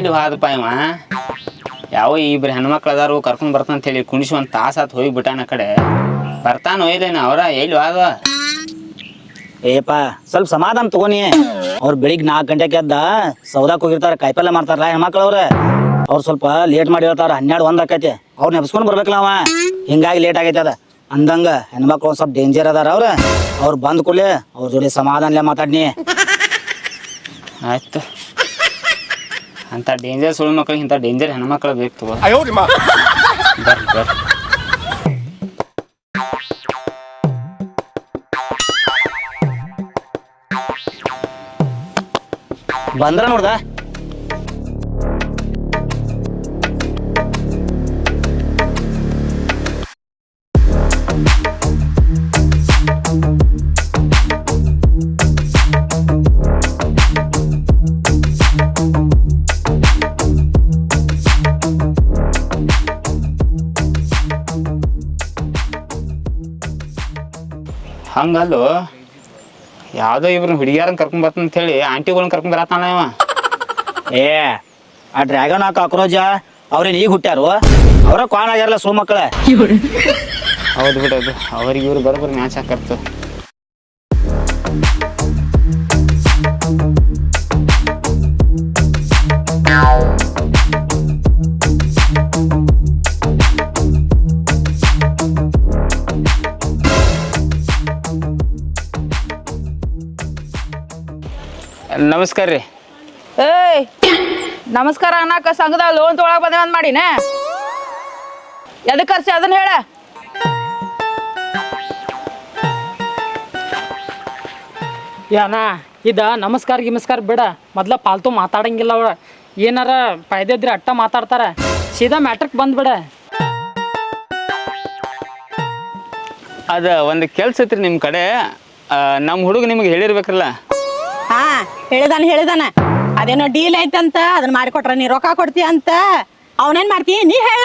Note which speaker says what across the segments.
Speaker 1: ಎಲ್ಲಿ ಹೋದಪ್ಪ ಇವ ಯಾವ ಇಬ್ರು ಹೆಣ್ಮಕ್ಳು ಅದಾರು ಕರ್ಕೊಂಡ್ ಬರ್ತಾನ ಅಂತ ಹೇಳಿ ಕುಣಿಸಿ ಒಂದು ತಾಸು ಆತು ಹೋಗಿ ಬಿಟ್ಟಾನ ಕಡೆ. ಬರ್ತಾನ ಒಯ್ದೇನ ಅವರ ಎಲ್ಲಿ ಹೋದ
Speaker 2: ಏಪ ಸ್ವಲ್ಪ ಸಮಾಧಾನ ತಗೋನಿ. ಅವ್ರು ಬೆಳಿಗ್ಗೆ ನಾಲ್ಕು ಗಂಟೆಗೆ ಎದ್ದ ಸೌದಾಕ್ ಹೋಗಿರ್ತಾರ ಕಾಯಿಪಲ್ಲೆ ಮಾಡ್ತಾರಲ್ಲ ಹೆಣ್ಮಕ್ಳು ಅವ್ರ. ಅವ್ರು ಸ್ವಲ್ಪ ಲೇಟ್ ಮಾಡಿ ಹೇಳ್ತಾರ ಹನ್ನೆರಡು ಒಂದ್ ಆಕೈತಿ. ಅವ್ರು ನೆಪ್ಸ್ಕೊಂಡ್ ಬರ್ಬೇಕಲ್ಲ ಅವ. ಹಿಂಗಾಗಿ ಲೇಟ್ ಆಗೈತೆ ಅದ. ಅಂದಂಗ ಹೆಣ್ಮಕ್ಳು ಸ್ವಲ್ಪ ಡೇಂಜರ್ ಅದಾರ ಅವ್ರ. ಅವ್ರು ಬಂದ್ ಕೂಡಲೇ ಅವ್ರ ಜೋಡಿ ಸಮಾಧಾನಲೇ ಮಾತಾಡ್ನಿ.
Speaker 1: ಆಯ್ತು. ಅಂತ ಡೇಂಜರ್ ಸುಳ್ಳು ಮಕ್ಳಿಗೆ ಇಂಥ ಡೇಂಜರ್ ಹೆಣ್ಮಕ್ಳು ಬೇಕು ತಗೋ. ಬರ್ರಿ ಬರ್ರಿ.
Speaker 2: ಬಂದ್ರ ನೋಡ್ದ?
Speaker 1: ಹಂಗಲ್ಲು? ಯಾವುದೋ ಇಬ್ರು ಹುಡುಗಿಯಾರನ್ನ ಕರ್ಕೊಂಡ್ ಬರ್ತಾನ ಅಂತ ಹೇಳಿ ಆಂಟಿಗಳನ್ನ ಕರ್ಕೊಂಡ್ ಬರತ್ತಾನ ಇವ?
Speaker 2: ಏ ಆ ಡ್ರ್ಯಾಗನ್ ಆ ಕಾಕ್ರೋಜ ಅವ್ರೇನು ಈಗ ಹುಟ್ಟ್ಯಾರು? ಅವರ ಕ್ವಾನ್ ಆಗ್ಯಾರಲ್ಲ ಸೋಮಕ್ಕಳ?
Speaker 1: ಹೌದು ಬಿಡೋದು ಅವ್ರಿಗೆ ಇವ್ರು ಬರೋಬ್ಬರಿ ಮ್ಯಾಚ್ ಹಾಕತ್ತು. ನಮಸ್ಕಾರ ರೀ.
Speaker 3: ಏಯ್ ನಮಸ್ಕಾರ ಅನ್ನಕ ಸಂಘದ ಲೋನ್ ತೊಗೊಳಕ್ ಬಂದೆ ಅಂತ ಮಾಡಿನ? ಎದಕ್ಕೆ ಕರ್ಸಿ ಅದನ್ನ ಹೇಳ?
Speaker 4: ಯಾನ ಇದ ನಮಸ್ಕಾರ ಗಿಮಸ್ಕಾರ ಬಿಡ. ಮೊದ್ಲ ಪಾಲ್ತು ಮಾತಾಡಂಗಿಲ್ಲ ಅವ್ರ. ಏನಾರ ಫಾಯ್ದೆ ಇದ್ರೆ ಅಟ್ಟ ಮಾತಾಡ್ತಾರ. ಸೀದಾ ಮ್ಯಾಟ್ರಿಕ್ ಬಂದ್ಬಿಡ
Speaker 1: ಅದ ಒಂದು ಕೆಲ್ಸ ಐತ್ರಿ ನಿಮ್ಮ ಕಡೆ. ನಮ್ಮ ಹುಡುಗ ನಿಮ್ಗೆ ಹೇಳಿರ್ಬೇಕಲ್ಲ
Speaker 5: ಹಾ ಹೇಳಿದಾನ ಹೇಳಿದಾನ. ಅದೇನೋ ಡೀಲ್ ಐತಂತ ಅದನ್ನ ಮಾಡಿಕೊಟ್ರ ನೀ ರೊಕ್ಕ ಕೊಡ್ತೀಯ ಅಂತ. ಅವನೇನ್ ಮಾಡ್ತೀಯ ನೀ ಹೇಳ.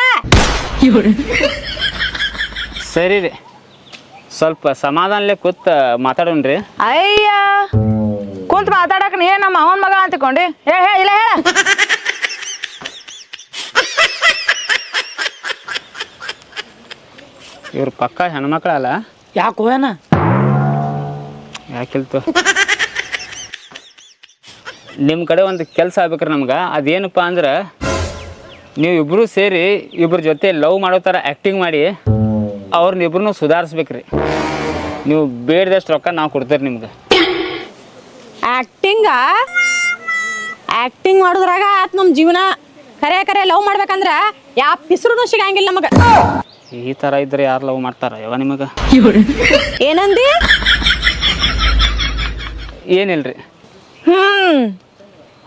Speaker 1: ಸರಿ ರೀ. ಸ್ವಲ್ಪ ಸಮಾಧಾನಲೆ ಕೂತ್ ರೀ.
Speaker 3: ಅಯ್ಯ. ಕುಂತ್ ಮಾತಾಡಕ್ ನೀ ನಮ್ಮ ಅವನ್ ಮಗ ಅಂತಕೊಂಡಿ? ಹೇ ಹೇ ಇಲ್ಲ ಹೇಳ.
Speaker 1: ಇವ್ರ ಪಕ್ಕ ಹೆಣ್ಮಕ್ಳಲ್ಲ?
Speaker 4: ಯಾಕೆ ಏನ?
Speaker 1: ಯಾಕಿಲ್ತು ನಿಮ್ಮ ಕಡೆ ಒಂದು ಕೆಲಸ ಆಗ್ಬೇಕ್ರಿ ನಮ್ಗೆ. ಅದೇನಪ್ಪ ಅಂದ್ರೆ ನೀವು ಇಬ್ಬರು ಸೇರಿ ಇಬ್ಬರ ಜೊತೆ ಲವ್ ಮಾಡೋ ಥರ ಆ್ಯಕ್ಟಿಂಗ್ ಮಾಡಿ ಅವ್ರನ್ನ ಇಬ್ಬರನ್ನೂ ಸುಧಾರಿಸ್ಬೇಕ್ರಿ. ನೀವು ಬೇಡದಷ್ಟು ರೊಕ್ಕ ನಾವು ಕೊಡ್ತೀರಿ ನಿಮ್ಗೆ.
Speaker 5: ಆ್ಯಕ್ಟಿಂಗ ಆ್ಯಕ್ಟಿಂಗ್ ಮಾಡೋದ್ರಾಗ ಆತ್ ನಮ್ಮ ಜೀವನ. ಕರೆ ಕರೆ ಲವ್ ಮಾಡ್ಬೇಕಂದ್ರ ಯಾ ಪಿಸ್ರುನು ಸಿಗಂಗಿಲ್ಲ ನಮಗೆ.
Speaker 1: ಈ ಥರ ಇದ್ರೆ ಯಾರು ಲವ್ ಮಾಡ್ತಾರ ಯಾವ ನಿಮಗೆ?
Speaker 5: ಏನಂದಿ?
Speaker 1: ಏನಿಲ್ರಿ?
Speaker 3: ಹ್ಮ್.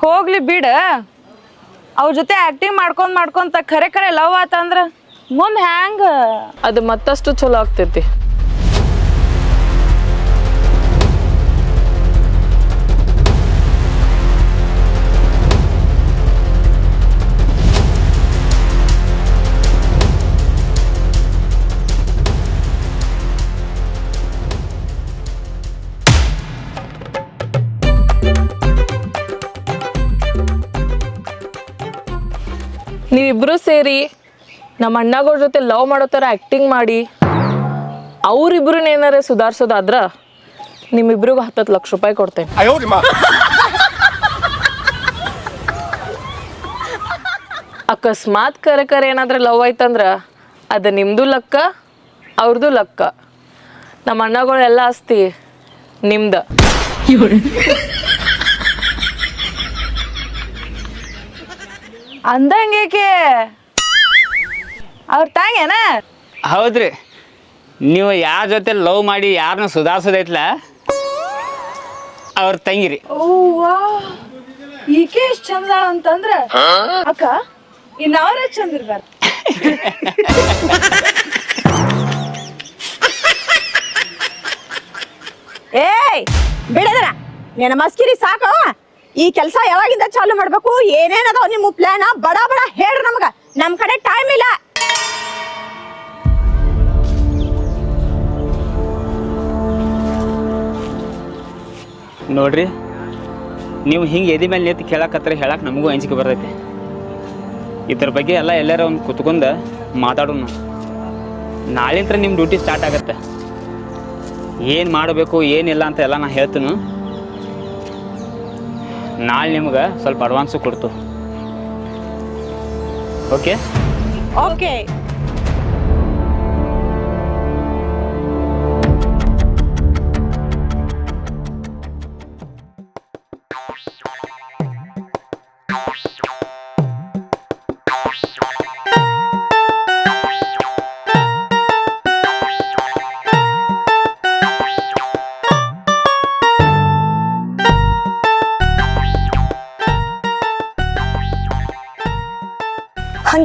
Speaker 3: ಹೋಗ್ಲಿ ಬಿಡ. ಅವ್ರ ಜೊತೆ ಆಕ್ಟಿಂಗ್ ಮಾಡ್ಕೊಂಡ್ ಮಾಡ್ಕೊಂತ ಖರೆ ಖರೆ ಲವ್ ಆತಂದ್ರ ಮುಂದ್ ಹ್ಯಾಂಗ? ಅದು ಮತ್ತಷ್ಟು ಚಲೋ ಆಗ್ತೈತಿ.
Speaker 6: ನೀವಿಬ್ರು ಸೇರಿ ನಮ್ಮ ಅಣ್ಣಗಳ ಜೊತೆ ಲವ್ ಮಾಡೋ ಥರ ಆ್ಯಕ್ಟಿಂಗ್ ಮಾಡಿ ಅವರಿಬ್ರು ಏನಾರ ಸುಧಾರಿಸೋದಾದ್ರ ನಿಮ್ಮಿಬ್ರಿಗೂ ಹತ್ತತ್ತು ಲಕ್ಷ ರೂಪಾಯಿ ಕೊಡ್ತೇನೆ. ಅಕಸ್ಮಾತ್ ಕರೆ ಕರೆ ಏನಾದ್ರೆ ಲವ್ ಆಯ್ತಂದ್ರೆ ಅದು ನಿಮ್ಮದು ಲಕ್ಕ ಅವ್ರದ್ದು ಲಕ್ಕ. ನಮ್ಮ ಅಣ್ಣಗಳೆಲ್ಲ ಆಸ್ತಿ ನಿಮ್ದ.
Speaker 3: ಅಂದಂಗೇಕೆ ಅವ್ರ ತಾಂಗೇನ
Speaker 1: ಹೌದ್ರಿ. ನೀವು ಯಾರ ಜೊತೆ ಲವ್ ಮಾಡಿ ಯಾರನ್ನ ಸುಧಾರಿಸೋದೈತ್ಲ? ಅವ್ರ ತಂಗಿರಿ.
Speaker 3: ಈಕೆ ಎಷ್ಟ್ ಚಂದ ಅಂತಂದ್ರ? ಅಕ್ಕ ಇನ್ನಾವ್ರ ಚಂದ ಇರ್ಬಾರ್ದು.
Speaker 5: ಏಯ್ ಬಿಡದ್ರ. ನಿನ್ನ ಮಸ್ಕಿರಿ ಸಾಕು. ಈ ಕೆಲಸ ಯಾವಾಗಿಂದ ಚಾಲು ಮಾಡ್ಬೇಕು? ಏನೇನದೋ ನಿಮ್ಮ ಪ್ಲಾನ್ ಬಡ ಬಡ, ಹೇಳ್ರಿ ನಮಗ. ನಮ್ ಕಡೆ ಟೈಮ್ ಇಲ್ಲ.
Speaker 1: ನೋಡ್ರಿ, ನೀವು ಹಿಂಗೆ ಎದಿ ಮೇಲೆ ನಿಂತು ಕೇಳಕತ್ತರ ಹೇಳಕ್ಕೆ ನಮಗೂ ಅಂಜಿಕೆ ಬರ್ತೈತಿ. ಇದ್ರ ಬಗ್ಗೆ ಎಲ್ಲ ಎಲ್ಲರ ಒಂದು ಕುತ್ಕೊಂಡು ಮಾತಾಡೋಣ. ನಾಳಿಂತ್ರ ನಿಮ್ಮ ಡ್ಯೂಟಿ ಸ್ಟಾರ್ಟ್ ಆಗತ್ತೆ. ಏನು ಮಾಡಬೇಕು, ಏನಿಲ್ಲ ಅಂತ ಎಲ್ಲ ನಾ ಹೇಳ್ತೀನಿ. ನಾಳೆ ನಿಮ್ಗೆ ಸ್ವಲ್ಪ ಅಡ್ವಾನ್ಸು ಕೊಡ್ತು. ಓಕೆ
Speaker 5: ಓಕೆ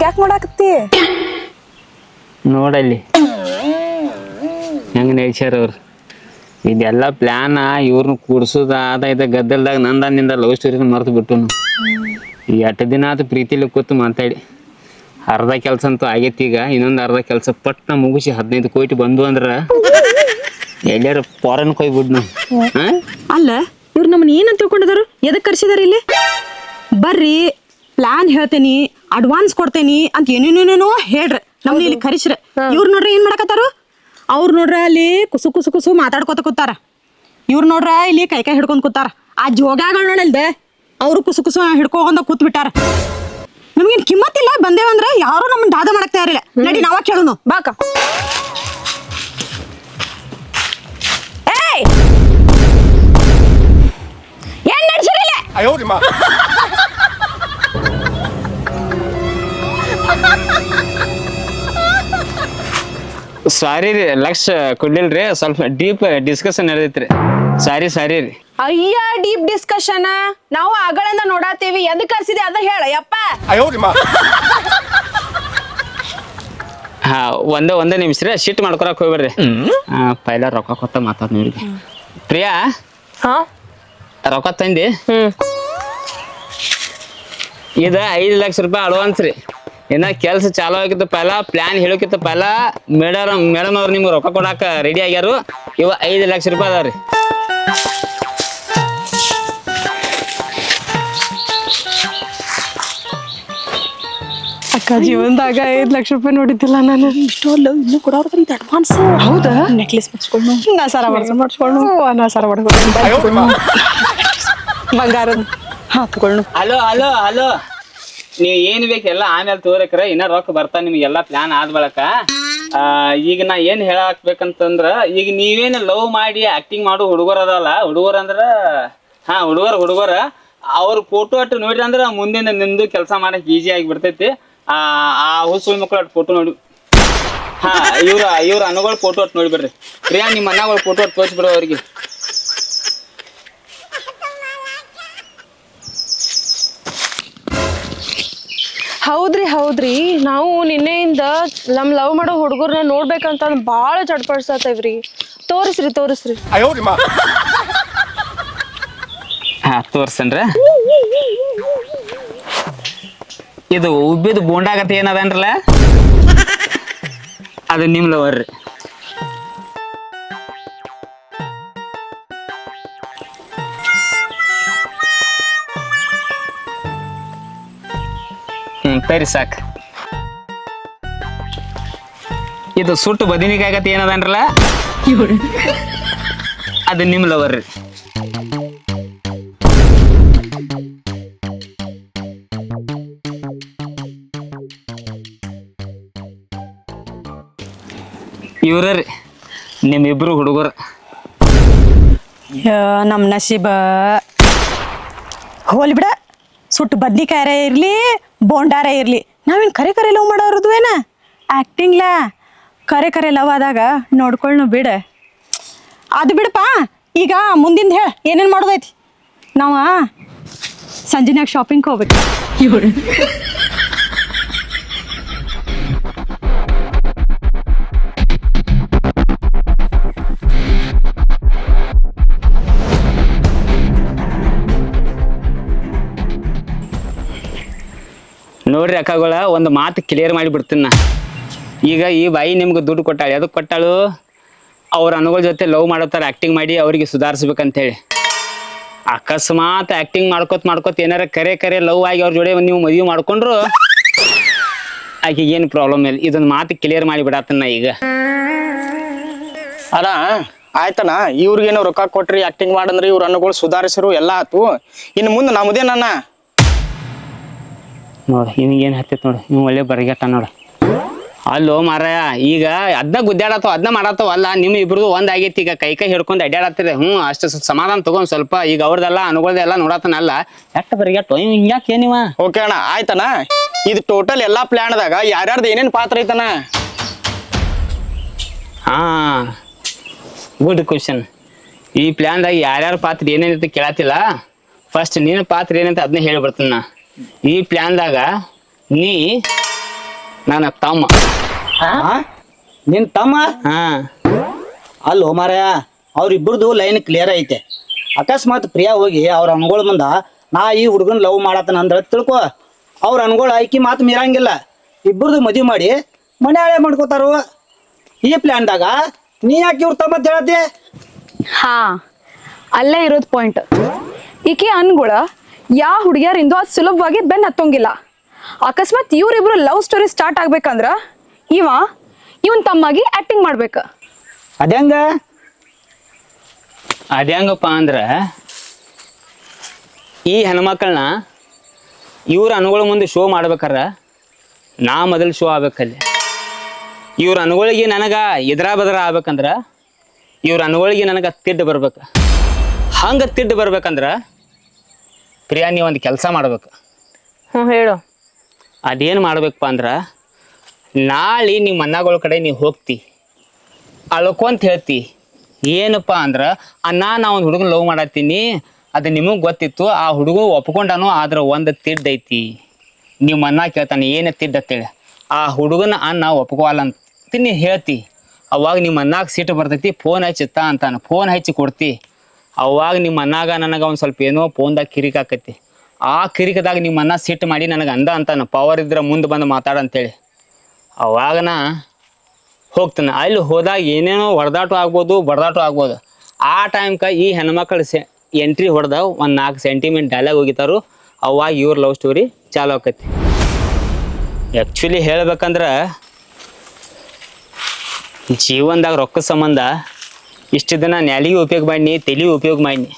Speaker 3: ಹಂಗ್ಯಾಕ್ ನೋಡಾಕತ್ತಿ
Speaker 1: ನೋಡಲ್ಲಿ ಹೆಂಗೆ ನೇಚರ್ ಅವ್ರು. ಇದೆಲ್ಲ ಪ್ಲಾನ್ ಇವ್ರನ್ನ ಕೂಡ್ಸೋದ ಅದ ಇದ ಗದ್ದಲ್ದಾಗ ನಂದನಿಂದ ಲವ್ ಸ್ಟೋರಿನ ಮರೆತು ಬಿಟ್ಟು ಈ ಎಟ್ಟ ದಿನ ಆತು ಪ್ರೀತಿಲಿ ಕೂತು ಮಾತಾಡಿ. ಅರ್ಧ ಕೆಲಸ ಅಂತೂ ಆಗೈತಿ ಈಗ ಇನ್ನೊಂದು ಅರ್ಧ ಕೆಲಸ ಪಟ್ಟ ಮುಗಿಸಿ ಹದಿನೈದು ಕೋಟಿ ಬಂದು ಅಂದ್ರೆ ಎಲ್ಲಾರು ಫಾರನ್ ಕೊಯ್ಬಿಡ್ನು ಹಾಂ?
Speaker 5: ಅಲ್ಲ ಇವ್ರು ನಮ್ಮನ್ನ ಏನಂತ ತಿಳ್ಕೊಂಡಿದಾರು? ಎದಕ್ಕೆ ಕರ್ಸಿದಾರೆ ಇಲ್ಲಿ? ಬರ್ರಿ. ಪ್ಲಾನ್ ಹೇಳ್ತೇನಿ ಅಡ್ವಾನ್ಸ್ ಕೊಡ್ತೇನಿ ಅಂತ ಏನೇನೇನೇನೋ ಹೇಳ್ರಿ. ನಮ್ನ ಇಲ್ಲಿ ಕರಿಸ್ರಿ. ಇವ್ರು ನೋಡ್ರಿ ಏನ್ ಮಾಡಕತ್ತಾರು? ಅವ್ರು ನೋಡ್ರ ಅಲ್ಲಿ ಕುಸು ಕುಸು ಕುಸು ಮಾತಾಡ್ಕೊತ ಕೂತಾರ. ಇವ್ರು ನೋಡ್ರ ಇಲ್ಲಿ ಕೈ ಕೈ ಹಿಡ್ಕೊಂಡ್ ಕೂತಾರ. ಆ ಜೋಗಾಗಳು ನೋಡಲ್ದೆ ಅವರು ಕುಸು ಕುಸು ಹಿಡ್ಕೊಂಡ ಕೂತ್ ಬಿಟ್ಟಾರ ನಮ್ಗೇನ್ ಕಿಮ್ಮತ್ತಿಲ್ಲ ಬಂದೇವಂದ್ರ ಯಾರು ನಮ್ಮನ್ನ ದಾದ ಮಾಡಕ್ ತಯಾರಿಲ್ಲ. ನಡಿ ನಾವ ಕೇಳೋನು. ಬಾಕ ಏಯ್! ಏನ್ ನಡ್ಸಿರಿಲ್ಲ
Speaker 1: ಸಾರಿ ರೀ ಲಕ್ಷ ಕೊಡ್ಲಿಲ್ರಿ ಸ್ವಲ್ಪ ಡೀಪ್ ಡಿಸ್ಕಷನ್ ನಡೆದೈತ್ರಿ. ಸಾರಿ ಸಾರಿ ರೀ.
Speaker 3: ಅಯ್ಯ ಡೀಪ್ ಡಿಸ್ಕಷನ್ ನಾವು ಆಗಳಿಂದ ನೋಡಾತೀವಿ. ಎದ್ ಕರ್ಸಿದೆ ಅದ ಹೇಳ ಯಪ್ಪ.
Speaker 1: ಹಾ ಒಂದೇ ಒಂದೇ ನಿಮಿಷ ರೀ ಶಿಟ್ ಮಾಡ್ಕೊಳಕ್ ಹೋಗ್ಬೇಡ್ರಿ. ಪೈಲ ರೊಕ್ಕ ಕೊತ್ತ ಮಾತಾಡ್ ಪ್ರಿಯಾ?
Speaker 6: ಹಾ?
Speaker 1: ರೊಕ್ಕ ತಂದಿ? ಇದ ಐದು ಲಕ್ಷ ರೂಪಾಯಿ ಅಡ್ವಾನ್ಸ್ ರೀ. ಇನ್ನ ಕೆಲಸ ಚಾಲೂ ಆಗಿತ್ತು ಪೈಲ ಪ್ಲಾನ್ ಹೇಳೋಕಿತ್ತು ಪೈಲ ಮೇಡಮ್ ಮೇಡಮ್ ಅವ್ರು ನಿಮ್ಗೆ ರೊಕ್ಕ ಕೊಡಾಕ ರೆಡಿ ಆಗ್ಯಾರು. ಇವ ಐದು ಲಕ್ಷ ರೂಪಾಯಿ ಅದಾವ್ರಿ.
Speaker 3: ಅಕ್ಕ ಜೀವನದಾಗ ಐದು ಲಕ್ಷ ರೂಪಾಯಿ ನೋಡಿದ್ದಿಲ್ಲ ನಾನು.
Speaker 5: ಇಷ್ಟೊಲ್ಲ ಇನ್ನೂ ಕೊಡೋರ್ದಂತ ಅಡ್ವಾನ್ಸ್
Speaker 3: ಹೌದಾ?
Speaker 5: ನೆಕ್ಲೆಸ್ ಮಾಡಿಸ್ಕೊಂಡು.
Speaker 3: ನಾ ಸಾರ ಮಾಡ್ಸ್ಕೊಂಡು. ಮಾಡಿಸ್ಕೊಂಡು. ನಾ ಸಾರ ಮಾಡ್ಕೊಂಡು ಬಂಗಾರದ. ಹಾತ್ಕೊಳ್ಳು
Speaker 1: ಹಲೋ ಹಲೋ ಹಲೋ. ನೀವು ಏನು ಬೇಕು ಎಲ್ಲ ಆಮೇಲೆ ತೋರಕ್ರ, ಇನ್ನ ರೊಕ್ಕ ಬರ್ತಾ ನಿಮ್ಗೆಲ್ಲ ಪ್ಲಾನ್ ಆದ ಬಳಕ. ಈಗ ನಾ ಏನು ಹೇಳಾಕ್ಬೇಕಂತಂದ್ರ ಈಗ ನೀವೇನು ಲವ್ ಮಾಡಿ ಆಕ್ಟಿಂಗ್ ಮಾಡೋ ಹುಡುಗರು ಅದಲ್ಲ, ಹುಡುಗರು ಅಂದ್ರ, ಹಾ, ಹುಡುಗರು ಹುಡುಗರ, ಅವ್ರ ಫೋಟೋ ಅಟ್ಟು ನೋಡ್ರಿ ಅಂದ್ರೆ ಮುಂದಿನ ನಿಮ್ದು ಕೆಲಸ ಮಾಡಕ್ ಈಜಿ ಆಗಿ ಬಿಡ್ತೈತಿ ಆ ಹುಸುಳ್ ಮಕ್ಳು ಅಟ್ ಫೋಟೋ ನೋಡಿ. ಹಾ, ಇವ್ರ ಇವ್ರ ಅಣ್ಣಗಳ ಫೋಟೋ ಅಟ್ ನೋಡ್ಬಿಡ್ರಿ. ಪ್ರಿಯಾ, ನಿಮ್ಮ ಅನ್ನಗಳ ಫೋಟೋ ಅಟ್ ತೋರಿಸ್ಬಿಡು ಅವ್ರಿಗೆ.
Speaker 3: ಹೌದ್ರಿ ಹೌದ್ರಿ. ನಾವು ನಿನ್ನೆಯಿಂದ ನಮ್ ಲವ್ ಮಾಡೋ ಹುಡುಗರ್ನ ನೋಡ್ಬೇಕಂತ ಬಾಳ ಚಡ್ಪಡ್ಸತ್ತೇವ್ರಿ ತೋರಿಸ್ರಿ ತೋರಿಸ್ರಿ.
Speaker 1: ಹಾ ಇದು ಉಬ್ಬಿದ ಬೋಂಡಾಗತ್ತೆ ಏನದನ್ರಲ್ಲ ಅದು ನಿಮ್ ಲವರ್ರಿ ರೀ ಹ್ಮ್ ಸರಿ ಸಾಕು. ಇದು ಸುಟ್ಟು ಬದಿನಿಕಾಗತ್ತೆ ಏನದನ್ರಲ್ಲ ಅದು ನಿಮ್ ಲವರ್ ರೀ ಇವ್ರ ರೀ ನಿಮ್ಮಿಬ್ರು ಹುಡುಗರು.
Speaker 5: ನಮ್ಮ ನಸೀಬ. ಹೋಲಿ ಬಿಡ. ಸುಟ್ಟು ಬದ್ನಿಕಾಯರ ಇರ್ಲಿ ಬೋಂಡಾರ ಇರ್ಲಿ. ನಾವೇನು ಕರೆ ಕರೆ ಲವ್ ಮಾಡೋರದು ಏನ? ಆ್ಯಕ್ಟಿಂಗ್ಲಾ ಕರೆ ಕರೆ ಲವ್ ಆದಾಗ ನೋಡ್ಕೊಳ್ಳು ಬಿಡ. ಅದು ಬಿಡಪ್ಪ ಈಗ ಮುಂದಿಂದ ಹೇಳ, ಏನೇನು ಮಾಡೋದೈತಿ? ನಾವು ಸಂಜೆನಾಗ ಶಾಪಿಂಗ್ ಹೋಗ್ಬೇಕು.
Speaker 1: ನೋಡ್ರಿ ಅಕ್ಕಗಳ, ಒಂದು ಮಾತು ಕ್ಲಿಯರ್ ಮಾಡಿ ಬಿಡ್ತೀನಿ ನಾ. ಈಗ ಈ ಬಾಯಿ ನಿಮ್ಗೆ ದುಡ್ಡು ಕೊಟ್ಟಾಳೆ ಅದಕ್ಕೆ ಕೊಟ್ಟಾಳು? ಅವ್ರ ಅನುಗಳ ಜೊತೆ ಲವ್ ಮಾಡತ್ತಾರ ಆ್ಯಕ್ಟಿಂಗ್ ಮಾಡಿ ಅವ್ರಿಗೆ ಸುಧಾರಿಸ್ಬೇಕಂತೇಳಿ. ಅಕಸ್ಮಾತ್ ಆ್ಯಕ್ಟಿಂಗ್ ಮಾಡ್ಕೋತ ಮಾಡ್ಕೋತ ಏನಾರ ಕರೆ ಕರೆ ಲವ್ ಆಗಿ ಅವ್ರ ಜೋಡಿ ನೀವು ಮದುವೆ ಮಾಡ್ಕೊಂಡ್ರು ಆಕೆ ಏನು ಪ್ರಾಬ್ಲಮ್ ಇಲ್ಲ. ಇದೊಂದು ಮಾತು ಕ್ಲಿಯರ್ ಮಾಡಿ ಬಿಡತ್ತನ್ನ ಈಗ.
Speaker 7: ಅಣ್ಣ, ಆಯ್ತಣ್ಣ, ಇವ್ರಿಗೇನೋ ರೊಕ್ಕ ಕೊಟ್ರಿ ಆ್ಯಕ್ಟಿಂಗ್ ಮಾಡಂದ್ರಿ, ಇವ್ರ ಅನ್ನಗಳು ಸುಧಾರಿಸರು, ಎಲ್ಲ ಆತು. ಇನ್ನು ಮುಂದೆ ನಮ್ದೇನಣ್ಣ
Speaker 1: ನೋಡಿ ಏನು ಹತ್ತೈತೆ ನೋಡಿ ನೀವು ಒಳ್ಳೆ ಬರಿಗೆಟ್ಟ ನೋಡಿ. ಅಲ್ಲೋ ಮಾರಾಯ ಈಗ ಅದನ್ನ ಗುದ್ದಾಡತ್ತವ ಅದನ್ನ ಮಾಡತ್ತವ ಅಲ್ಲ ನಿಮ್ಮ ಇಬ್ರದು ಒಂದ್ ಆಗೈತಿ ಈಗ ಕೈ ಕೈ ಹಿಡ್ಕೊಂಡು ಅಡ್ಡಾಡತ್ತಿರಿ ಹ್ಞೂ ಅಷ್ಟು ಸಮಾಧಾನ ತಗೊಂಡ್ ಸ್ವಲ್ಪ ಈಗ ಅವ್ರದೆಲ್ಲ ಅನುಗಳದೆಲ್ಲ ನೋಡತ್ತನಲ್ಲ ಎಷ್ಟ ಬರಿಗೆಟ್ಟು ಹಿಂಗ್ಯಾಕೆ ಏನಿವ
Speaker 7: ಓಕೆ ಅಣ್ಣ ಆಯ್ತಣ್ಣ. ಇದು ಟೋಟಲ್ ಎಲ್ಲಾ ಪ್ಲ್ಯಾನ್ದಾಗ ಯಾರ್ಯಾರ್ದು ಏನೇನು ಪಾತ್ರ ಐತನ
Speaker 1: ಹಾ ಗುಡ್ ಕ್ವಶನ್ ಈ ಪ್ಲ್ಯಾನ್ದಾಗ ಯಾರ್ಯಾರ ಪಾತ್ರ ಏನೇನೈತೆ ಕೇಳತ್ತಿಲ್ಲ. ಫಸ್ಟ್ ನಿನ್ನ ಪಾತ್ರ ಏನಂತ ಅದನ್ನ ಹೇಳ್ಬಿಡ್ತೀನಿ ನಾ. ಈ ಪ್ಲ್ಯಾನ್ದಾಗ ನೀ ನನ್ನ ತಮ್ಮ?
Speaker 2: ನಿನ್ ತಮ್ಮ?
Speaker 1: ಹಾ.
Speaker 2: ಅಲ್ಲೋ ಮಾರಾಯ ಅವ್ರಿಬ್ರದ್ದು ಲೈನ್ ಕ್ಲಿಯರ್ ಐತೆ. ಅಕಸ್ಮಾತ್ ಪ್ರಿಯಾ ಹೋಗಿ ಅವ್ರ ಅನ್ಗೋಳ ಮುಂದ ನಾ ಈ ಹುಡುಗನ್ ಲವ್ ಮಾಡತ್ತನ ಅಂದ್ರೆ ತಿಳ್ಕೊ. ಅವ್ರ ಅನ್ಗೋಳ ಆಯ್ಕೆ ಮಾತು ಮೀರಂಗಿಲ್ಲ. ಇಬ್ಬರದು ಮದುವೆ ಮಾಡಿ ಮನೆ ಹಳೆ ಮಾಡ್ಕೋತಾರು. ಈ ಪ್ಲಾನ್ದಾಗ ನೀ ಯಾಕೆ ಇವ್ರ ತಮ್ಮ ಅಂತ ಹೇಳತ್ತಿ?
Speaker 3: ಹಾ ಅಲ್ಲೇ ಇರೋದು ಪಾಯಿಂಟ್ ಈಕೆ ಅನ್ಗುಳ ಯಾವ ಹುಡುಗಿಯರಿಂದೂ ಅದು ಸುಲಭವಾಗಿ ಬೆನ್ನು ಹತ್ತೋಂಗಿಲ್ಲ. ಅಕಸ್ಮಾತ್ ಇವರಿಬ್ರು ಲವ್ ಸ್ಟೋರಿ ಸ್ಟಾರ್ಟ್ ಆಗ್ಬೇಕಂದ್ರ ಇವ ಇವನ್ ತಮ್ಮಾಗಿ ಆಕ್ಟಿಂಗ್ ಮಾಡ್ಬೇಕು.
Speaker 2: ಅದ್ಯಾಂಗ?
Speaker 1: ಅದ್ಯಾಂಗಪ್ಪ ಅಂದ್ರ ಈ ಹೆಣ್ಮಕ್ಳನ್ನ ಇವ್ರ ಅನುಗಳ ಮುಂದೆ ಶೋ ಮಾಡ್ಬೇಕಾರ ನಾ ಮೊದಲು ಶೋ ಆಗ್ಬೇಕಲ್ಲಿ. ಇವ್ರ ಅನುಗಳಿಗೆ ನನಗ ಎದುರ ಬದರ ಆಗ್ಬೇಕಂದ್ರ ಇವ್ರ ಅನುಗಳಿಗೆ ನನಗ ತಿಡ್ಡು ಬರ್ಬೇಕು. ಹಂಗ ತಿಡ್ಡು ಬರ್ಬೇಕಂದ್ರ ಪ್ರಿಯಾ ನೀವು ಒಂದು ಕೆಲಸ ಮಾಡ್ಬೇಕು.
Speaker 6: ಹ್ಞೂ ಹೇಳು.
Speaker 1: ಅದೇನು ಮಾಡ್ಬೇಕಪ್ಪ ಅಂದ್ರೆ ನಾಳೆ ನಿಮ್ಮ ಅಣ್ಣಗಳ ಕಡೆ ನೀವು ಹೋಗ್ತಿ. ಅಳ್ಕೊಂತ ಹೇಳ್ತಿ. ಏನಪ್ಪ ಅಂದ್ರೆ ಅಣ್ಣ ನಾ ಒಂದು ಹುಡುಗನ ಲವ್ ಮಾಡತ್ತೀನಿ. ಅದು ನಿಮಗೆ ಗೊತ್ತಿತ್ತು ಆ ಹುಡುಗ ಒಪ್ಕೊಂಡಾನು ಆದ್ರೆ ಒಂದು ತಿಡ್ಡೈತಿ ನಿಮ್ಮ ಅನ್ನ ಕೇಳ್ತಾನೆ ಏನು ತಿಡ್ ಅಂತೇಳಿ. ಆ ಹುಡುಗನ ಅನ್ನ ಒಪ್ಕೋಲ್ಲ ಅಂತ ನೀ ಹೇಳ್ತಿ. ಅವಾಗ ನಿಮ್ಮ ಅನ್ನಾಗ ಸಿಟ್ಟು ಬರ್ತೈತಿ ಫೋನ್ ಹಚ್ಚಿತ್ತ ಅಂತಾನೆ. ಫೋನ್ ಹಚ್ಚಿ ಕೊಡ್ತಿ. ಅವಾಗ ನಿಮ್ಮ ಅನ್ನಾಗ ನನಗೆ ಒಂದು ಸ್ವಲ್ಪ ಏನೋ ಫೋನ್ದಾಗ ಕಿರಿಕ್ ಆಕತಿ. ಆ ಕಿರಿಕದಾಗ ನಿಮ್ಮ ಅನ್ನ ಸಿಟ್ಟು ಮಾಡಿ ನನಗೆ ಅಂದ ಅಂತಾನ, ಪವರ್ ಇದ್ರೆ ಮುಂದೆ ಬಂದು ಮಾತಾಡ ಅಂತೇಳಿ. ಅವಾಗ ನಾ ಹೋಗ್ತಾನೆ. ಅಲ್ಲಿ ಹೋದಾಗ ಏನೇನೋ ಹೊಡೆದಾಟು ಆಗ್ಬೋದು, ಬಡದಾಟು ಆಗ್ಬೋದು. ಆ ಟೈಮ್ಕ ಈ ಹೆಣ್ಮಕ್ಳು ಸೆ ಎಂಟ್ರಿ ಹೊಡೆದ ಒಂದು ನಾಲ್ಕು ಸೆಂಟಿಮೆಂಟ್ ಡೈಲಾಗ್ ಹೋಗಿತಾರು. ಅವಾಗ ಇವ್ರ ಲವ್ ಸ್ಟೋರಿ ಚಾಲು ಆಕೈತಿ. ಆ್ಯಕ್ಚುಲಿ ಹೇಳ್ಬೇಕಂದ್ರೆ, ಜೀವನದಾಗ ರೊಕ್ಕ ಸಂಬಂಧ ಇಷ್ಟು ದಿನ ನ್ಯಾಲಿಗೆ ಉಪಯೋಗ ಮಾಡಿನಿ ತಲೆ ಉಪಯೋಗ ಮಾಡಿನಿ.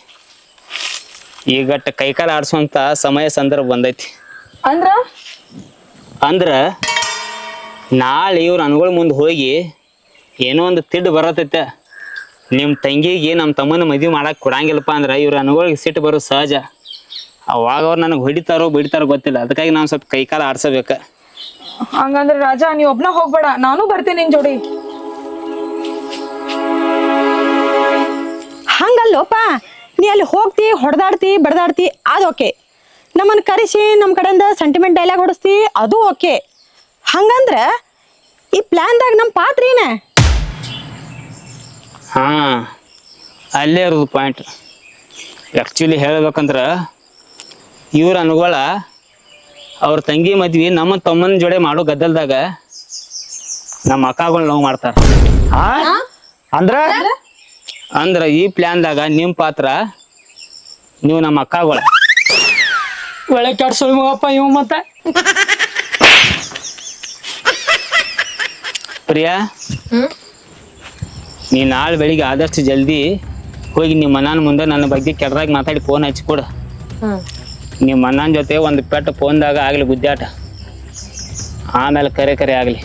Speaker 1: ಈಗಟ್ಟ ಕೈಕಾಲು ಆಡಿಸುವಂಥ ಸಮಯ ಸಂದರ್ಭ ಬಂದೈತಿ.
Speaker 3: ಅಂದ್ರ?
Speaker 1: ಅಂದ್ರೆ ನಾಳೆ ಇವ್ರ ಅನ್ಗಳ ಮುಂದೆ ಹೋಗಿ ಏನೋ ಒಂದು ತಿಡ್ಡು ಬರತೈತೆ. ನಿಮ್ಮ ತಂಗಿಗೆ ನಮ್ಮ ತಮ್ಮನ ಮದುವೆ ಮಾಡಕ್ಕೆ ಕೊಡಂಗಿಲ್ಲಪ್ಪ ಅಂದ್ರೆ ಇವ್ರ ಅನುಗಳಿಗೆ ಸಿಟ್ಟು ಬರೋದು ಸಹಜ. ಅವಾಗ ಅವ್ರು ನನಗೆ ಹೊಡಿತಾರೋ ಬಿಡ್ತಾರೋ ಗೊತ್ತಿಲ್ಲ. ಅದಕ್ಕಾಗಿ ನಾನು ಸ್ವಲ್ಪ ಕೈಕಾಲ ಆಡಿಸಬೇಕು.
Speaker 3: ಹಂಗಂದ್ರೆ ರಾಜ ನೀವು ಒಬ್ನ ಹೋಗ್ಬೇಡ. ನಾನು ಬರ್ತೀನಿ ನಿನ್ ಜೋಡಿ.
Speaker 5: ಹಂಗಲ್ಲೋಪ. ನೀ ಅಲ್ಲಿ ಹೋಗ್ತಿ ಹೊಡೆದಾಡ್ತಿ ಬಡ್ದಾಡ್ತಿ ಅದು ಓಕೆ. ನಮ್ಮನ್ನು ಕರೆಸಿ ನಮ್ಮ ಕಡೆಯಿಂದ ಸೆಂಟಿಮೆಂಟ್ ಡೈಲಾಗ್ ಹೊಡಿಸ್ತಿ ಅದು ಓಕೆ. ಹಂಗಂದ್ರೆ ಈ ಪ್ಲ್ಯಾನ್ದಾಗ ನಮ್ಮ ಪಾತ್ರ ಏನ?
Speaker 1: ಹಾಂ ಅಲ್ಲೇ ಇರೋದು ಪಾಯಿಂಟ್ ಆ್ಯಕ್ಚುಲಿ ಹೇಳ್ಬೇಕಂದ್ರೆ ಇವ್ರ ಅನುಗಳ ಅವ್ರ ತಂಗಿ ಮದ್ವಿ ನಮ್ಮ ತಮ್ಮನ ಜೋಡೆ ಮಾಡೋ ಗದ್ದಲ್ದಾಗ ನಮ್ಮ ಅಕ್ಕಗಳು ನೋವು ಮಾಡ್ತಾರೆ.
Speaker 2: ಆ? ಅಂದ್ರ?
Speaker 1: ಅಂದ್ರೆ ಈ ಪ್ಲಾನ್ದಾಗ ನಿಮ್ ಪಾತ್ರ ನೀವು ನಮ್ಮ ಅಕ್ಕಗಳು.
Speaker 4: ಒಳ್ಳೆ ಕೆಡ್ಸೋಳ್ ಮಗಪ್ಪ ಇವ್ ಮತ್ತ.
Speaker 1: ಪ್ರಿಯಾ ನೀ ನಾಳೆ ಬೆಳಿಗ್ಗೆ ಆದಷ್ಟು ಜಲ್ದಿ ಹೋಗಿ ನಿಮ್ಮ ಅಣ್ಣನ ಮುಂದೆ ನನ್ನ ಬಗ್ಗೆ ಕೆಟ್ಟದಾಗಿ ಮಾತಾಡಿ ಫೋನ್ ಹಚ್ಕೊಡು ನಿಮ್ಮ ಅಣ್ಣನ ಜೊತೆ ಒಂದು ಪೆಟ್ಟು ಫೋನ್ದಾಗ ಆಗಲಿ ಗುದ್ದಾಟ. ಆಮೇಲೆ ಕರೆ ಕರೆ ಆಗಲಿ.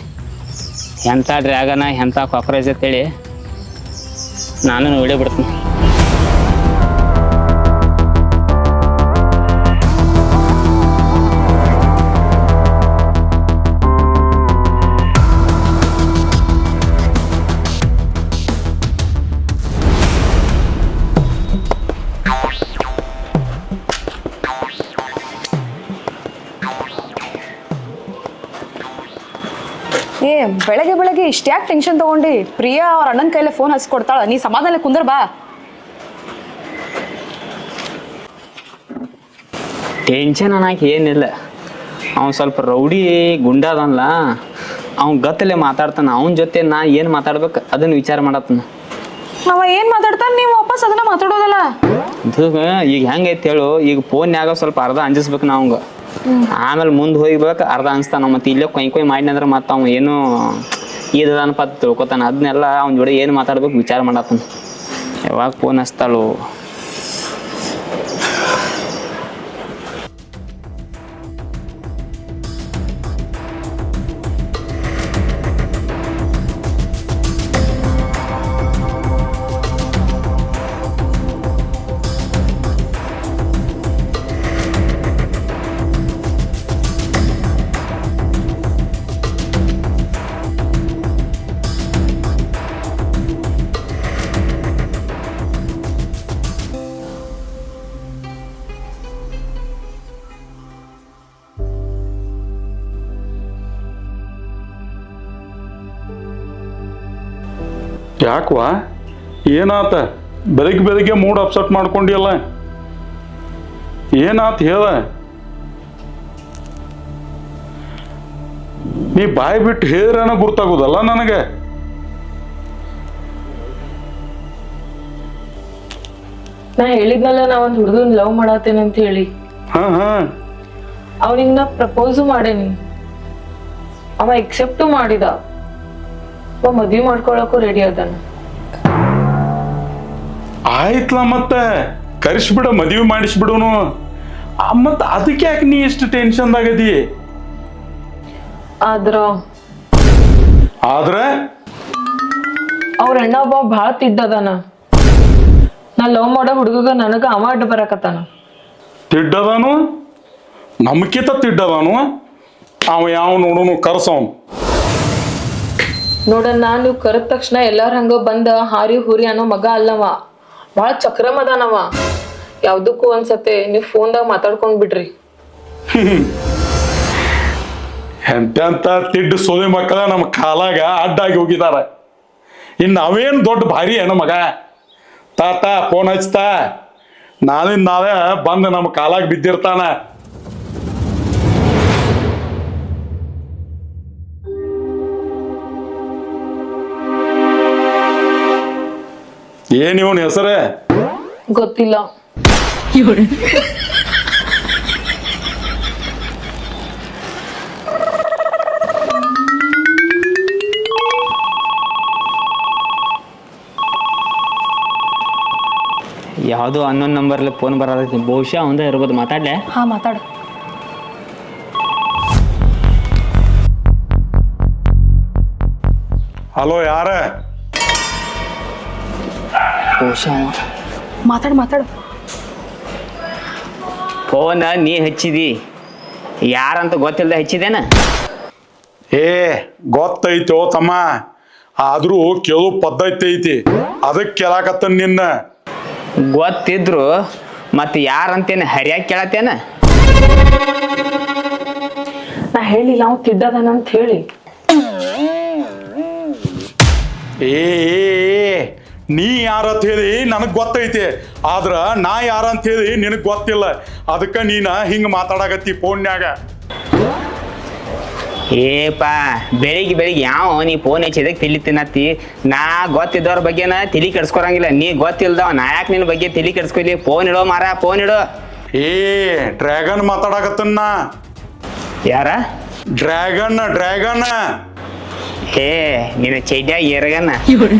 Speaker 1: ಎಂತ ಡ್ರ್ಯಾಗನ ಎಂತ ಕಾಕ್ರೋಚ್ ಅಂತೇಳಿ ನಾನು ನೋಡಿ ಬಿಡ್ತೀನಿ.
Speaker 3: ಬೆಳಗ್ಗೆ ಬೆಳಗ್ಗೆ ಇಷ್ಟ್ಯಾಕೆ ಟೆನ್ಷನ್ ತಗೊಂಡು ಪ್ರಿಯಾ ಅವ್ರ ಅಣ್ಣನ ಕೈಲೇ ಫೋನ್ ಹಚ್ಕೊಡ್ತಾಳ. ನೀ ಸಮಾಧಾನ ಕುಂದ್ರ ಬಾ.
Speaker 1: ಟೆನ್ಷನ್ ಅನ್ನಕ್ಕೆ ಏನಿಲ್ಲ. ಅವ್ನು ಸ್ವಲ್ಪ ರೌಡಿ ಗುಂಡಾದನ್ಲ ಅವ್ನು ಗತ್ತಲೆ ಮಾತಾಡ್ತಾನ. ಅವನ ಜೊತೆ ನಾ ಏನು ಮಾತಾಡ್ಬೇಕು ಅದನ್ನ ವಿಚಾರ ಮಾಡತ್ತನ.
Speaker 3: ಅವ ಏನ್ ಮಾತಾಡ್ತಾನ? ನೀವು ವಾಪಸ್ ಅದನ್ನ ಮಾತಾಡೋದಲ್ಲ.
Speaker 1: ಇದು ಈಗ ಹೆಂಗೈತೆ ಹೇಳು. ಈಗ ಫೋನ್ಯಾಗ ಸ್ವಲ್ಪ ಅರ್ಧ ಅಂಜಿಸ್ಬೇಕು ನಾವು ಆಮೇಲೆ ಮುಂದೆ ಹೋಗ್ಬೇಕು ಅರ್ಧ ಅನ್ಸ್ತಾನ ಮತ್ತೆ ಇಲ್ಲೇ ಕೊಯ್ ಕೊಯ್ ಮಾಡಿ ಅಂದ್ರೆ ಮತ್ತೆ ಅವ ಏನು ಇದನಪ್ಪ ತಿಳ್ಕೊತಾನ. ಅದನ್ನೆಲ್ಲ ಅವ್ನ ಜೋಡಿ ಏನು ಮಾತಾಡ್ಬೇಕು ವಿಚಾರ ಮಾಡತ್ತಾನ ಯಾವಾಗ ಫೋನ್ ಹಚ್ತಾಳು.
Speaker 8: ಯಾಕವಾ ಏನಾತ? ಬೆಳಿಗ್ಗೆ ಬೆಳಿಗ್ಗೆ ಮೂಡ್ ಅಪ್ಸೆಟ್ ಮಾಡ್ಕೊಂಡಿಯಲ್ಲ. ಏನಾತ ಹೇಳ? ನೀ ಬಾಯಿ ಬಿಟ್ಟು ಹೇಳಿದ್ರೇನ ಗುರ್ತಾಗೋದಲ್ಲ ನನಗೆ?
Speaker 6: ನಾ ಹೇಳಿದ್ನಲ್ಲ ನಾ ಒಂದು ಹುಡುಗನ್ ಲವ್ ಮಾಡತ್ತೇನೆ ಅಂತ ಹೇಳಿ.
Speaker 8: ಹಾ ಹಾ.
Speaker 6: ಅವನಿಗೆ ನಾ ಪ್ರಪೋಸು ಮಾಡೇನಿ. ಅವ ಎಕ್ಸೆಪ್ಟು ಮಾಡಿದ. ಮದ್ವಿ ಮಾಡ್ಕೊಳಕ್ಕೂ ರೆಡಿ ಅದಾನ.
Speaker 8: ಆಯ್ತಲ್ಲ ಮತ್ತೆ. ಕರೆಸ್ಬಿಡ ಮದ್ವಿ ಮಾಡಿಸ್ಬಿಡುನು. ಮತ್ತ ಅದಕ್ಕೆ ಯಾಕೆ ನೀ ಇಷ್ಟು ಟೆನ್ಷನ್ದಾಗದಿ
Speaker 6: ಆದ್ರ
Speaker 8: ಆದ್ರೆ?
Speaker 6: ಅವ್ರ ಅಣ್ಣ ಒಬ್ಬ ಭಾಳ ತಿಡ್ಡದಾನ ನಾ ಲವ್ ಮಾಡೋ ಹುಡುಗಗ ನನಗ ಅವ ಅಡ್ಡ ಬರಕತ್ತಾನ.
Speaker 8: ತಿಡ್ಡದಾನು ನಮ್ಕಿತ ತಿಡ್ಡದಾನು ಅವ ಯಾವ ನೋಡುನು ಕರ್ಸವನು.
Speaker 6: ನೋಡಣ್ಣ ನೀವು ಕರೆದ ತಕ್ಷಣ ಎಲ್ಲಾರ ಹಂಗ ಬಂದ, ಹಾರಿ ಹುರಿ ಅನ್ನೋ ಮಗ ಅಲ್ಲವ. ಭಾಳ ಚಕ್ರಮ್ ಅದಾನವ. ಯಾವ್ದಕ್ಕೂ ಒಂದ್ಸತೆ ನೀವು ಫೋನ್ದಾಗ ಮಾತಾಡ್ಕೊಂಡ್ ಬಿಡ್ರಿ.
Speaker 8: ಎಂತೆಂತ ತಿಡ್ಡು ಸೋದೆ ಮಕ್ಕಳ ನಮ್ಮ ಕಾಲಾಗ ಅಡ್ಡಾಗಿ ಹೋಗಿದಾರ. ಇನ್ನು ನಾವೇನ್ ದೊಡ್ಡ ಭಾರಿ ಏನೋ ಮಗ. ತಾತ, ಫೋನ್ ಹಚ್ತಾ, ನಾಳಿನ ನಾಳೆ ಬಂದು ನಮ್ಮ ಕಾಲಾಗ ಬಿದ್ದಿರ್ತಾನ. ಏನ್ ಇವನ್ ಹೆಸರೇ?
Speaker 6: ಗೊತ್ತಿಲ್ಲ.
Speaker 1: ಯಾವುದೋ ಹನ್ನೊಂದು ನಂಬರ್ಲಿ ಫೋನ್ ಬರೋದೈತಿ ಬಹುಶಃ ಅವಂದ ಇರ್ಬೋದು. ಮಾತಾಡ್ಲೆ?
Speaker 3: ಹಾ ಮಾತಾಡು.
Speaker 8: ಹಲೋ ಯಾರ?
Speaker 1: ಅವ
Speaker 3: ಮಾತಾಡು ಮಾತಾಡು.
Speaker 1: ಫೋನ್ ನೀ ಹಚ್ಚಿದಿ. ಯಾರಂತ ಗೊತ್ತಿಲ್ಲದೆ ಹಚ್ಚಿದೇನ?
Speaker 8: ಏ ಗೊತ್ತೈತೋ ತಮ್ಮ. ಆದ್ರೂ ಕೆಲವು ಪದ್ಧತಿ ಐತಿ. ಅದಕ್ಕೆ ಕೇಳಾಕತ್ತ ನಿನ್ನ?
Speaker 1: ಗೊತ್ತಿದ್ರು ಮತ್ತೆ ಯಾರಂತೇನು ಹರಿಯಾಗಿ ಕೇಳತ್ತೇನ?
Speaker 6: ನಾ ಹೇಳಿಲ್ಲ ಅವ್ ತಿದ್ದದನ ಅಂತ ಹೇಳಿ.
Speaker 8: ಏ ಏ, ಏ, ನೀ ಯಾರಂತ ಹೇಳಿ ನನಗೆ ಗೊತ್ತೈತಿ. ಆದ್ರ ನಾ ಯಾರಂತ ಹೇಳಿ ನಿನಗೆ ಗೊತ್ತಿಲ್ಲ. ಅದಕ್ಕ ನೀನ ಹಿಂಗ ಮಾತಾಡಕತ್ತಿ ಫೋನ್ಯಾಗ
Speaker 1: ಏಪಾ ಬೆಳಿಗ್ಗೆ ಬೆಳಿಗ್ಗೆ ಯಾವ ನೀ ಫೋನ್ ಹಚ್ಚಿದಕ್ಕೆ ತಿಳಿ ತಿನ್ನತ್ತಿ? ನಾ ಗೊತ್ತಿದ್ದವ್ರ ಬಗ್ಗೆನ ತಿಳಿ ಕೆಡ್ಸ್ಕೊರಂಗಿಲ್ಲ. ನೀ ಗೊತ್ತಿಲ್ದವ ನಾ ಯಾಕೆ ನಿನ್ನ ಬಗ್ಗೆ ತಿಳಿ ಕೆಡ್ಸ್ಕೊಲಿ? ಫೋನ್ ಇಡೋ ಮಾರ ಫೋನ್ ಇಡೋ.
Speaker 8: ಏ ಡ್ರ್ಯಾಗನ್ ಮಾತಾಡಕತ್ತನ್ನ.
Speaker 1: ಯಾರ?
Speaker 8: Dragon dragon.
Speaker 1: ಏ ನಿನ್ನ ಚೈಡ್ಯಾಗ ಏರಗನ.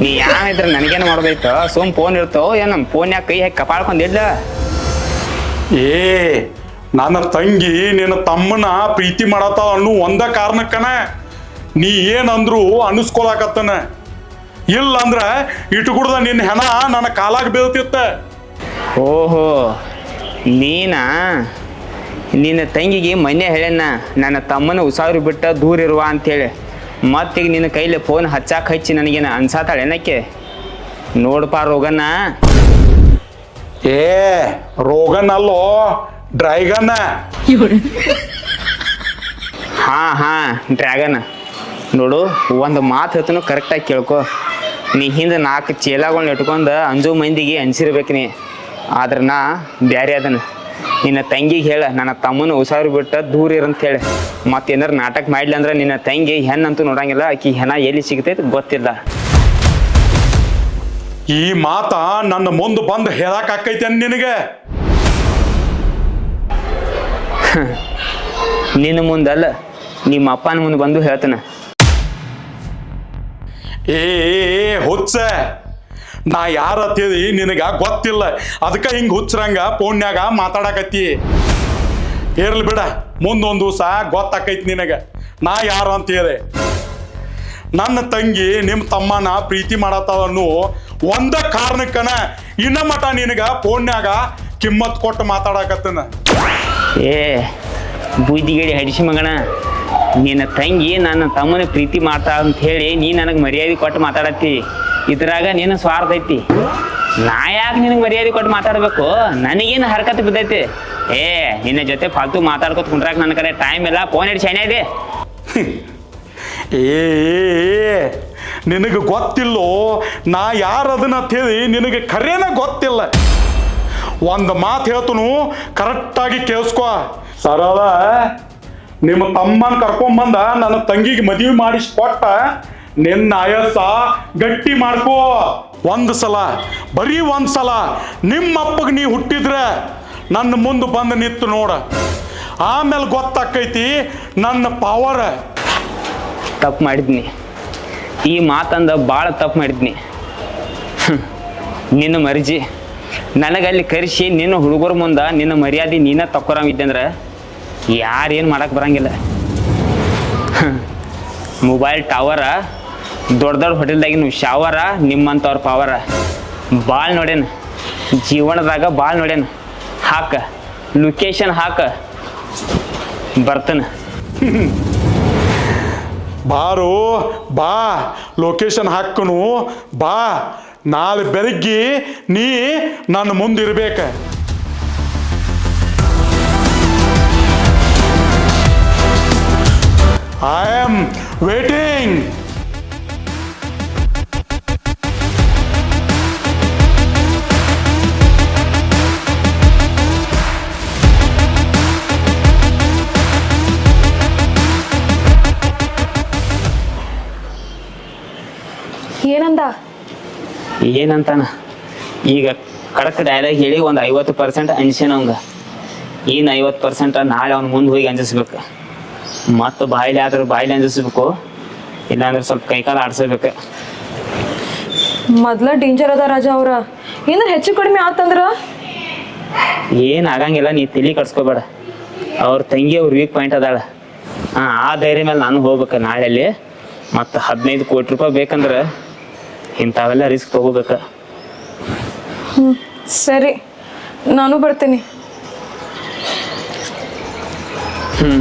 Speaker 1: ನೀ ಯಾವ ಇದ್ರ ನನಗೇನು ಮಾಡೋದೈತೋ? ಸುಮ್ ಫೋನ್ ಇರ್ತೋ ಏನ್ ನಮ್ಮ ಫೋನ್ಯಾಗ ಕೈ ಹಾಕಿ ಕಪಾಳ್ಕೊಂಡ್ ಇಡ್ಲ?
Speaker 8: ಏ ನನ್ನ ತಂಗಿ ನಿನ್ನ ತಮ್ಮನ ಪ್ರೀತಿ ಮಾಡತ್ತಾಳ ಅನ್ನೋ ಒಂದ ಕಾರಣಕ್ಕನ ನೀ ಏನಂದ್ರು ಅನಿಸ್ಕೊಳಕತ್ತನ. ಇಲ್ಲ ಅಂದ್ರ ಇಟ್ಕುಡ್ದ ನಿನ್ನ ಹೆಣ ನನ್ನ ಕಾಲಾಗ ಬೀಳ್ತಿತ್ತ.
Speaker 1: ಓಹೋ ನೀನಾ? ನಿನ್ನ ತಂಗಿಗೆ ಮನೆ ಹೇಳೇನ ನನ್ನ ತಮ್ಮನ ಉಸಾರು ಬಿಟ್ಟ ದೂರ ಇರುವ ಅಂತೇಳಿ. ಮತ್ತೀಗ ನಿನ್ನ ಕೈಲಿ ಫೋನ್ ಹಚ್ಚಾಕ ಹಚ್ಚಿ ನನಗೇನು ಅನ್ಸಾತಾಳೆ ಏನಕ್ಕೆ? ನೋಡಪ್ಪ ರೋಗನ್ನ.
Speaker 8: ಏ ರೋಗನ್ ಅಲ್ಲೋ ಡ್ರ್ಯಾಗನ್
Speaker 1: ಹಾ ಹಾ ಡ್ರ್ಯಾಗನ್. ನೋಡು ಒಂದು ಮಾತು ಹೇಳ್ತನು ಕರೆಕ್ಟಾಗಿ ಕೇಳ್ಕೊ. ನೀ ಹಿಂದೆ ನಾಲ್ಕು ಚೀಲಗಳನ್ನ ಇಟ್ಕೊಂಡು ಅಂಜು ಮಂದಿಗೆ ಅನ್ಸಿರ್ಬೇಕು ನೀ. ಆದ್ರೆ ನಾ ಬ್ಯಾರೆ ಅದನ್ನ ನಿನ್ನ ತಂಗಿಗೆ ಹೇಳ ನನ್ನ ತಮ್ಮನ ಹುಷಾರು ಬಿಟ್ಟ ದೂರ ಇರಂತ ಹೇಳಿ. ಮತ್ತೇನಾರು ನಾಟಕ ಮಾಡ್ಲಿ ಅಂದ್ರೆ ನಿನ್ನ ತಂಗಿ ಹೆಣ್ಣಂತೂ ನೋಡಂಗಿಲ್ಲ ಆಕಿ ಹೆಣ ಎಲ್ಲಿ ಸಿಗ್ತೈತೆ ಗೊತ್ತಿಲ್ಲ.
Speaker 8: ಈ ಮಾತ ನನ್ನ ಮುಂದೆ ಬಂದು ಹೇಳಕ್ಕಾಕೈತೆ ನಿನಗೆ?
Speaker 1: ನಿನ್ನ ಮುಂದಲ್ಲ ನಿಮ್ಮ ಅಪ್ಪನ ಮುಂದೆ ಬಂದು ಹೇಳ್ತಾನೆ.
Speaker 8: ಏ, ಹುಚ್ಚ! ನಾ ಯಾರ ಹತ್ತಿದಿ ನಿನಗ ಗೊತ್ತಿಲ್ಲ. ಅದಕ್ಕೆ ಹಿಂಗೆ ಹುಚ್ಚರಂಗ ಫೋನ್ಯಾಗ ಮಾತಾಡಕತ್ತಿ. ಇರ್ಲಿ ಬಿಡ, ಮುಂದೊಂದು ದಿವಸ ಗೊತ್ತಾಕೈತಿ ನಿನಗ. ನಾ ಯಾರು ಅಂತೇಳಿ ನನ್ನ ತಂಗಿ ನಿಮ್ಮ ತಮ್ಮನ ಪ್ರೀತಿ ಮಾಡತ್ತಾಳ ಅನ್ನೋ ಒಂದ ಕಾರಣಕ್ಕನ ಇನ್ನ ಮಟ ನಿನಗ ಫೋನ್ಯಾಗ ಕಿಮ್ಮತ್ ಕೊಟ್ಟು ಮಾತಾಡಕತ್ತನ.
Speaker 1: ಏ ಬೂದಿಗೇಡಿ ಹಡಿಸಿ ಮಗನ. ನಿನ್ನ ತಂಗಿ ನನ್ನ ತಮ್ಮನ ಪ್ರೀತಿ ಮಾಡ್ತಾ ಅಂತ ಹೇಳಿ ನೀ ನನಗೆ ಮರ್ಯಾದೆ ಕೊಟ್ಟು ಮಾತಾಡತ್ತಿ. ಇದ್ರಾಗ ನಿನ್ನ ಸ್ವಾರ್ಥ ಐತಿ. ನಾ ಯಾಕೆ ನಿನಗೆ ಮರ್ಯಾದೆ ಕೊಟ್ಟು ಮಾತಾಡಬೇಕು? ನನಗೇನು ಹರಕತ್ ಬಿದ್ದೈತಿ? ಏ, ನಿನ್ನ ಜೊತೆ ಫಾಲ್ತು ಮಾತಾಡ್ಕೊತ ಕುಂಡ್ರಾಕ ನನ್ನ ಕಡೆ ಟೈಮ್ ಇಲ್ಲ. ಫೋನ್ ಹಿಡಿ ಶೈನ ಇದೆ.
Speaker 8: ಏ ನಿನಗೆ ಗೊತ್ತಿಲ್ಲೋ? ನಾ ಯಾರದನ್ನ ಹೇಳಿ ನಿನಗೆ ಖರೇನ ಗೊತ್ತಿಲ್ಲ. ಒಂದು ಮಾತು ಹೇಳ್ತನು ಕರೆಕ್ಟಾಗಿ ಕೇಳಿಸ್ಕೊ. ಸರಳ, ನಿಮ್ಮ ತಮ್ಮನ ಕರ್ಕೊಂಬಂದ ನನ್ನ ತಂಗಿಗೆ ಮದುವೆ ಮಾಡಿಸ್ಕೊಟ್ಟ. ನಿನ್ನ ಆಯಸ್ಸ ಗಟ್ಟಿ ಮಾಡ್ಕೋ. ಒಂದು ಸಲ, ಬರೀ ಒಂದು ಸಲ, ನಿಮ್ಮ ಅಪ್ಪಗೆ ನೀ ಹುಟ್ಟಿದ್ರೆ ನನ್ನ ಮುಂದೆ ಬಂದು ನಿಂತು ನೋಡ. ಆಮೇಲೆ ಗೊತ್ತಾಕೈತಿ ನನ್ನ ಪವರ್
Speaker 1: ತಪ್ಪು ಮಾಡಿದ್ನಿ. ಈ ಮಾತಂದ ಭಾಳ ತಪ್ಪು ಮಾಡಿದ್ನಿ. ನಿನ್ನ ಮರ್ಜಿ. ನನಗಲ್ಲಿ ಕರೆಸಿ ನಿನ್ನ ಹುಡುಗರ ಮುಂದೆ ನಿನ್ನ ಮರ್ಯಾದೆ ನೀನ ತಕ್ಕೊರಂಗಿದ್ದಂದ್ರೆ ಯಾರೇನು ಮಾಡಕ್ಕೆ ಬರಂಗಿಲ್ಲ. ಮೊಬೈಲ್ ಟವರ ದೊಡ್ಡ ದೊಡ್ಡ ಹೋಟೆಲ್ದಾಗಿನ ಶಾವರ ನಿಮ್ಮಂಥವ್ರ ಪವರ. ಭಾಳ ನೋಡೇನು, ಜೀವನದಾಗ ಭಾಳ ನೋಡೇನು. ಹಾಕ ಲೊಕೇಶನ್ ಹಾಕ. ಬರ್ತೇನೆ.
Speaker 8: ಬಾರು, ಬಾ ಲೊಕೇಶನ್ ಹಾಕನು, ಬಾ. ನಾಳೆ ಬೆಳಗ್ಗೆ ನೀ ನನ್ನ ಮುಂದಿರ್ಬೇಕ ಐ ಆಮ್ ವೇಟಿಂಗ್
Speaker 1: ಏನಂತಾನ? ಈಗ ಕಡಕ್ ಡೈಲಾಗ್ ಹೇಳಿ ಒಂದು ಐವತ್ತು ಪರ್ಸೆಂಟ್ ಅನ್ಸೇನ ಅವಂಗ. ಏನ್ ಐವತ್ತು ಪರ್ಸೆಂಟ್ ನಾಳೆ ಅವ್ನ ಮುಂದೆ ಹೋಗಿ ಅಂಜಿಸ್ಬೇಕು. ಮತ್ತು ಬಾಯಿಲಿ ಆದ್ರೆ ಬಾಯಿಲಿ ಅಂಜಿಸ್ಬೇಕು. ಇಲ್ಲಾಂದ್ರೆ ಸ್ವಲ್ಪ ಕೈಕಾಲು ಆಡ್ಸಬೇಕು.
Speaker 3: ಮೊದ್ಲ ಡೇಂಜರ್ ಅದ ರಾಜ ಅವ್ರ. ಏನಾರ ಹೆಚ್ಚು ಕಡಿಮೆ ಆತಂದ್ರ?
Speaker 1: ಏನು ಆಗಂಗಿಲ್ಲ ನೀ ತಿಳಿ ಕಳ್ಸ್ಕೊಬೇಡ ಅವ್ರ ತಂಗಿ ಅವ್ರ ವೀಕ್ ಪಾಯಿಂಟ್ ಅದಾಳ. ಹಾಂ ಆ ಧೈರ್ಯ ಮೇಲೆ ನಾನು ಹೋಗ್ಬೇಕು ನಾಳೆಲ್ಲಿ. ಮತ್ತು ಹದಿನೈದು ಕೋಟಿ ರೂಪಾಯಿ ಬೇಕಂದ್ರೆ ಇಂಥವೆಲ್ಲ ರಿಸ್ಕ್ ಹ್ಮ್
Speaker 3: ಸರಿ. ನಾನು ಬರ್ತೀನಿ.
Speaker 1: ಹ್ಞೂ